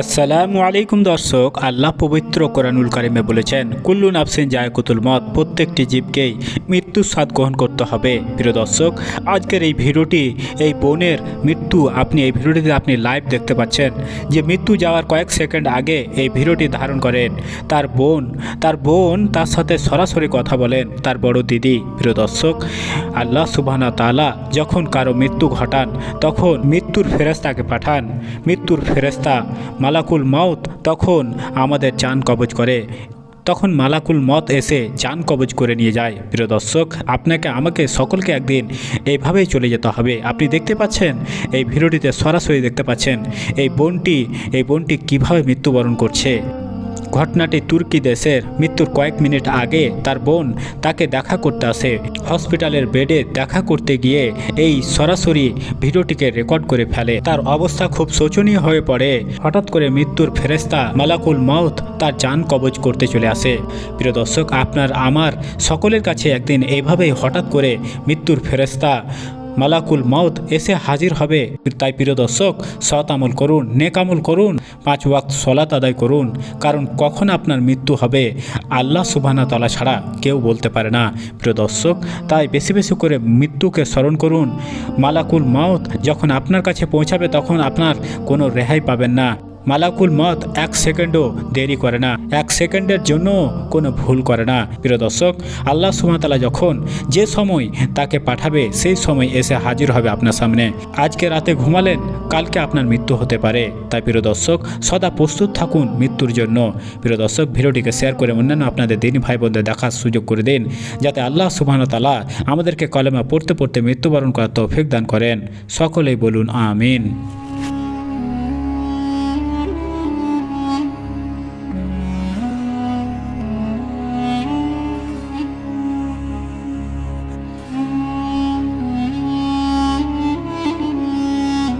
আসসালামু আলাইকুম দর্শক, আল্লাহ পবিত্র কোরআনুল কারিমে বলেছেন, কুল্লু নাফসিন জায়কুতুল মত প্রত্যেকটি জীবকেই মৃত্যুর স্বাদ গ্রহণ করতে হবে। প্রিয় দর্শক, আজকের এই ভিডিওটি, এই বোনের মৃত্যু, আপনি এই ভিডিওটিতে আপনি লাইভ দেখতে পাচ্ছেন। যে মৃত্যু যাওয়ার কয়েক সেকেন্ড আগে এই ভিডিওটি ধারণ করেন, তার বোন তার বোন তার সাথে সরাসরি কথা বলেন, তার বড় দিদি। প্রিয় দর্শক আল্লাহ সুবহানা তালা যখন কারও মৃত্যু ঘটান, তখন মৃত্যুর ফেরেস্তাকে পাঠান। মৃত্যুর ফেরেস্তা মালাকুল মাউত তখন আমাদের চান কবজ করে। তখন মালাকুল মত এসে চান কবজ করে নিয়ে যায়। প্রিয় দর্শক, আপনাকে, আমাকে সকলকে একদিন এইভাবেই চলে যেতে হবে। আপনি দেখতে পাচ্ছেন, এই ভিডিওটিতে সরাসরি দেখতে পাচ্ছেন, এই বোনটি এই বোনটি কীভাবে মৃত্যুবরণ করছে। ঘটনাটি তুর্কি দেশের মৃত্যুর কয়েক মিনিট আগে তার বোন তাকে দেখা করতে আসে। হসপিটালের বেডে দেখা করতে গিয়ে এই সরাসরি ভিডিওটিকে রেকর্ড করে ফেলে। তার অবস্থা খুব শোচনীয় হয়ে পড়ে। হঠাৎ করে মৃত্যুর ফেরেস্তা মালাকুল মাউথ তার যান কবজ করতে চলে আসে। প্রিয় দর্শক, আপনার, আমার সকলের কাছে একদিন এইভাবেই হঠাৎ করে মৃত্যুর ফেরেস্তা মালাকুল মাউত এসে হাজির হবে। তাই প্রিয় দর্শক, সৎ আমল করুন, নেক আমল করুন, পাঁচ ওয়াক্ত সলাত আদায় করুন, কারণ কখন আপনার মৃত্যু হবে, আল্লাহ সুবানা তালা ছাড়া কেউ বলতে পারে না। প্রিয় দর্শক, তাই বেশি বেশি করে মৃত্যুকে স্মরণ করুন। মালাকুল মাউত যখন আপনার কাছে পৌঁছাবে, তখন আপনার কোনো রেহাই পাবেন না। মালাকুল মত এক সেকেন্ডও দেরি করে না। এক সেকেন্ডের জন্য কোনো ভুল করে না। প্রিয় দর্শক, আল্লাহ সুমাতালা যখন যে সময় তাকে পাঠাবে, সেই সময় এসে হাজির হবে আপনার সামনে। আজকে রাতে ঘুমালেন, কালকে আপনার মৃত্যু হতে পারে। তাই প্রিয় দর্শক, সদা প্রস্তুত থাকুন মৃত্যুর জন্য। প্রিয় দর্শক, ভিডিওটিকে শেয়ার করে অন্যান্য আপনাদের দিন ভাই বোনদের দেখার সুযোগ করে দিন, যাতে আল্লাহ সুবাহতালা আমাদেরকে কলেমা পড়তে পড়তে মৃত্যুবরণ করার তৌফিক দান করেন। সকলেই বলুন, আমিন।